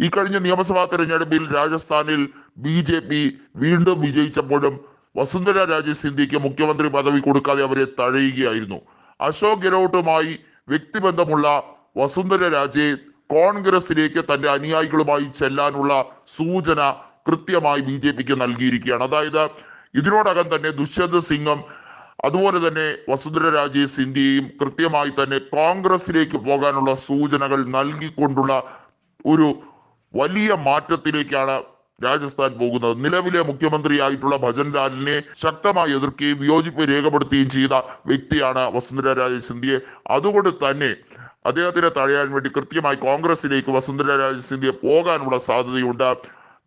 ഈ കഴിഞ്ഞ നിയമസഭാ തെരഞ്ഞെടുപ്പിൽ രാജസ്ഥാനിൽ ബി ജെ പി വീണ്ടും വിജയിച്ചപ്പോഴും വസുന്ധര രാജെ സിന്ധ്യയ്ക്ക് മുഖ്യമന്ത്രി പദവി കൊടുക്കാതെ അവരെ തഴയുകയായിരുന്നു. അശോക് ഗെഹ്ലോട്ടുമായി വ്യക്തിബന്ധമുള്ള വസുന്ധര രാജെ കോൺഗ്രസിലേക്ക് തന്റെ അനുയായികളുമായി ചെല്ലാനുള്ള സൂചന കൃത്യമായി ബി ജെ പിക്ക് നൽകിയിരിക്കുകയാണ്. അതായത് ഇതിനോടകം തന്നെ ദുഷ്യന്ത് സിംഗും അതുപോലെ തന്നെ വസുന്ധര രാജെ സിന്ധ്യയും കൃത്യമായി തന്നെ കോൺഗ്രസിലേക്ക് പോകാനുള്ള സൂചനകൾ നൽകിക്കൊണ്ടുള്ള ഒരു വലിയ മാറ്റത്തിലേക്കാണ് രാജസ്ഥാൻ പോകുന്നത്. നിലവിലെ മുഖ്യമന്ത്രിയായിട്ടുള്ള ഭജൻലാലിനെ ശക്തമായി എതിർക്കുകയും വിയോജിപ്പ് രേഖപ്പെടുത്തുകയും ചെയ്ത വ്യക്തിയാണ് വസുന്ധര രാജ സിന്ധ്യയെ. അതുകൊണ്ട് തന്നെ അദ്ദേഹത്തിനെ തഴയാൻ വേണ്ടി കൃത്യമായി കോൺഗ്രസിലേക്ക് വസുന്ധര രാജ സിന്ധ്യ പോകാനുള്ള സാധ്യതയുണ്ട്.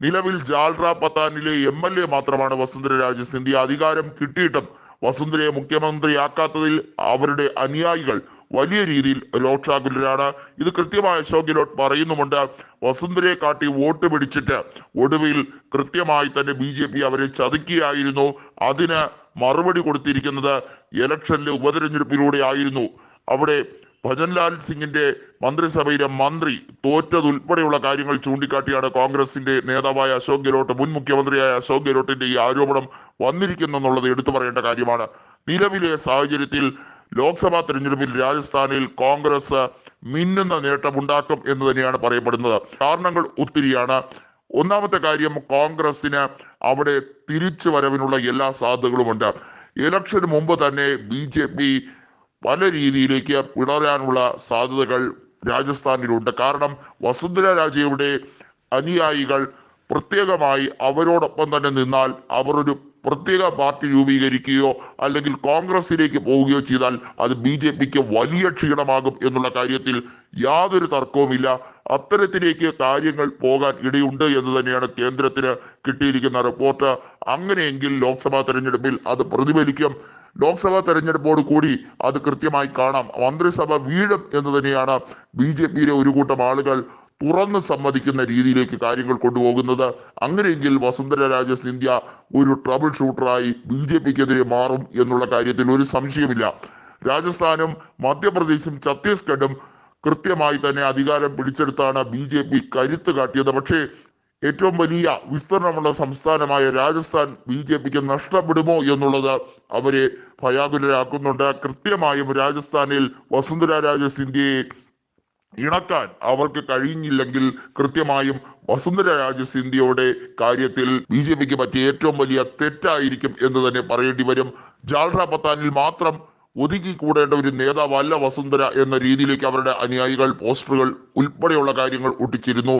നിലവിൽ ജാൽറ പത്താനിലെ എം എൽ എ മാത്രമാണ് വസുന്ധര രാജ സിന്ധ്യ അധികാരം കിട്ടിയിട്ടും വസുന്ധരയെ മുഖ്യമന്ത്രിയാക്കാത്തതിൽ അവരുടെ അനുയായികൾ വലിയ രീതിയിൽ രോക്ഷാകുലരാണ് ഇത് കൃത്യമായി അശോക് ഗെലോട്ട് പറയുന്നുമുണ്ട്. വസുന്ധരയെ കാട്ടി വോട്ട് പിടിച്ചിട്ട് ഒടുവിൽ കൃത്യമായി തന്നെ ബി ജെ പി അവരെ ചതുക്കിയായിരുന്നു. അതിന് മറുപടി കൊടുത്തിരിക്കുന്നത് ഇലക്ഷനിലെ ഉപതെരഞ്ഞെടുപ്പിലൂടെ ആയിരുന്നു. അവിടെ ഭജൻലാൽ സിംഗിന്റെ മന്ത്രിസഭയിലെ മന്ത്രി തോറ്റതുൾപ്പെടെയുള്ള കാര്യങ്ങൾ ചൂണ്ടിക്കാട്ടിയാണ് കോൺഗ്രസിന്റെ നേതാവായ അശോക് ഗെലോട്ട് മുൻ മുഖ്യമന്ത്രിയായ അശോക് ഗെലോട്ടിന്റെ ഈ ആരോപണം വന്നിരിക്കുന്നെന്നുള്ളത് എടുത്തു പറയേണ്ട കാര്യമാണ്. നിലവിലെ സാഹചര്യത്തിൽ ലോക്സഭാ തെരഞ്ഞെടുപ്പിൽ രാജസ്ഥാനിൽ കോൺഗ്രസ് മിന്നുന്ന നേട്ടമുണ്ടാക്കും എന്ന് തന്നെയാണ് പറയപ്പെടുന്നത്. കാരണങ്ങൾ ഒത്തിരിയാണ്. ഒന്നാമത്തെ കാര്യം കോൺഗ്രസിന് അവിടെ തിരിച്ചു വരവിനുള്ള എല്ലാ സാധ്യതകളുമുണ്ട്. ഇലക്ഷന് മുമ്പ് തന്നെ ബി ജെ പി പല രീതിയിലേക്ക് പിളരാനുള്ള സാധ്യതകൾ രാജസ്ഥാനിലുണ്ട്. കാരണം വസുന്ധര രാജയുടെ അനുയായികൾ പ്രത്യേകമായി അവരോടൊപ്പം തന്നെ നിന്നാൽ അവർ ഒരു പ്രത്യേക പാർട്ടി രൂപീകരിക്കുകയോ അല്ലെങ്കിൽ കോൺഗ്രസിലേക്ക് പോവുകയോ ചെയ്താൽ അത് ബി ജെ പിക്ക് വലിയ ക്ഷീണമാകും എന്നുള്ള കാര്യത്തിൽ യാതൊരു തർക്കവുമില്ല. അത്തരത്തിലേക്ക് കാര്യങ്ങൾ പോകാൻ ഇടയുണ്ട് എന്ന് തന്നെയാണ് കേന്ദ്രത്തിന് കിട്ടിയിരിക്കുന്ന റിപ്പോർട്ട്. അങ്ങനെയെങ്കിൽ ലോക്സഭാ തെരഞ്ഞെടുപ്പിൽ അത് പ്രതിഫലിക്കും. ലോക്സഭാ തെരഞ്ഞെടുപ്പോട് കൂടി അത് കൃത്യമായി കാണാം. മന്ത്രിസഭ വീഴും എന്ന് തന്നെയാണ് ബി ജെ പിയിലെ ഒരു കൂട്ടം ആളുകൾ തുറന്ന് സമ്മതിക്കുന്ന രീതിയിലേക്ക് കാര്യങ്ങൾ കൊണ്ടുപോകുന്നത്. അങ്ങനെയെങ്കിൽ വസുന്ധര രാജ സിന്ധ്യ ഒരു ട്രബിൾ ഷൂട്ടറായി ബി ജെ പിക്കെതിരെ മാറും എന്നുള്ള കാര്യത്തിൽ ഒരു സംശയമില്ല രാജസ്ഥാനും മധ്യപ്രദേശും ഛത്തീസ്ഗഡും കൃത്യമായി തന്നെ അധികാരം പിടിച്ചെടുത്താണ് ബി ജെ പി കരുത്ത് കാട്ടിയത്. പക്ഷേ ഏറ്റവും വലിയ വിസ്തീർണമുള്ള സംസ്ഥാനമായ രാജസ്ഥാൻ ബി ജെ പിക്ക് നഷ്ടപ്പെടുമോ എന്നുള്ളത് അവരെ ഭയാകുലരാക്കുന്നുണ്ട്. കൃത്യമായും രാജസ്ഥാനിൽ വസുന്ധര രാജ സിന്ധ്യയെ ഇണക്കാൻ അവർക്ക് കഴിഞ്ഞില്ലെങ്കിൽ കൃത്യമായും വസുന്ധര രാജ സിന്ധ്യയുടെ കാര്യത്തിൽ ബി ജെ പിക്ക് പറ്റിയ ഏറ്റവും വലിയ തെറ്റായിരിക്കും എന്ന് തന്നെ പറയേണ്ടി വരും. ജാൽറ പത്താനിൽ മാത്രം ഒതുക്കി കൂടേണ്ട ഒരു നേതാവല്ല വസുന്ധര എന്ന രീതിയിലേക്ക് അവരുടെ അനുയായികൾ പോസ്റ്ററുകൾ ഉൾപ്പെടെയുള്ള കാര്യങ്ങൾ ഒട്ടിച്ചിരുന്നു.